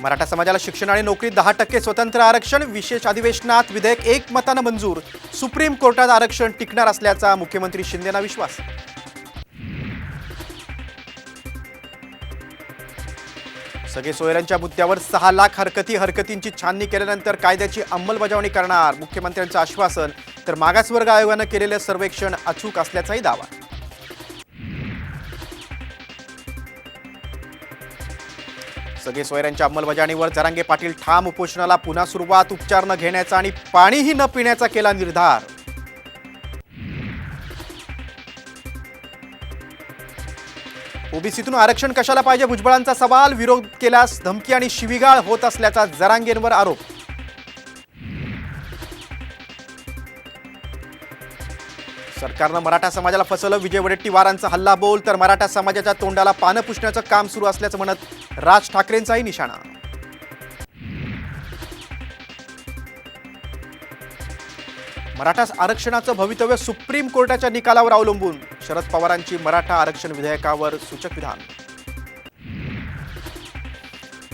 मराठा समाजाला शिक्षण आणि नोकरीत दहा टक्के स्वतंत्र आरक्षण विशेष अधिवेशनात विधेयक एकमतानं मंजूर. सुप्रीम कोर्टात आरक्षण टिकणार असल्याचा मुख्यमंत्री शिंदेना विश्वास. सगळे सोयऱ्यांच्या मुद्द्यावर सहा लाख हरकती हरकतींची छाननी केल्यानंतर कायद्याची अंमलबजावणी करणार मुख्यमंत्र्यांचं आश्वासन. तर मागासवर्ग आयोगानं केलेलं सर्वेक्षण अचूक असल्याचाही दावा. सगळे सोयऱ्यांच्या अंमलबजावणीवर जरांगे पाटील ठाम उपोषणाला पुन्हा सुरुवात उपचार न घेण्याचा आणि पाणीही न पिण्याचा केला निर्धार. ओबीसीतून आरक्षण कशाला पाहिजे भुजबळांचा सवाल विरोध केल्यास धमकी आणि शिविगाळ होत असल्याचा जरांगेंवर आरोप. सरकारनं मराठा समाजाला फसवलं. विजय वडेट्टीवारांचा हल्ला बोल तर मराठा समाजाच्या तोंडाला पानं पुसण्याचं काम सुरू असल्याचं म्हणत राज ठाकरेंचाही निशाणा. मराठा आरक्षणाचं भवितव्य सुप्रीम कोर्टाच्या निकालावर अवलंबून. शरद पवारांची मराठा आरक्षण विधेयकावर सूचक विधान.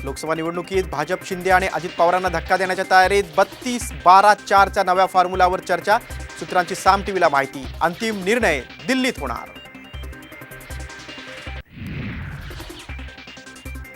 लोकसभा निवडणुकीत भाजप शिंदे आणि अजित पवारांना धक्का देण्याच्या तयारीत बत्तीस बारा चारच्या नव्या फॉर्म्युलावर चर्चा. सूत्रांची साम टीव्हीला माहिती. अंतिम निर्णय दिल्लीत होणार.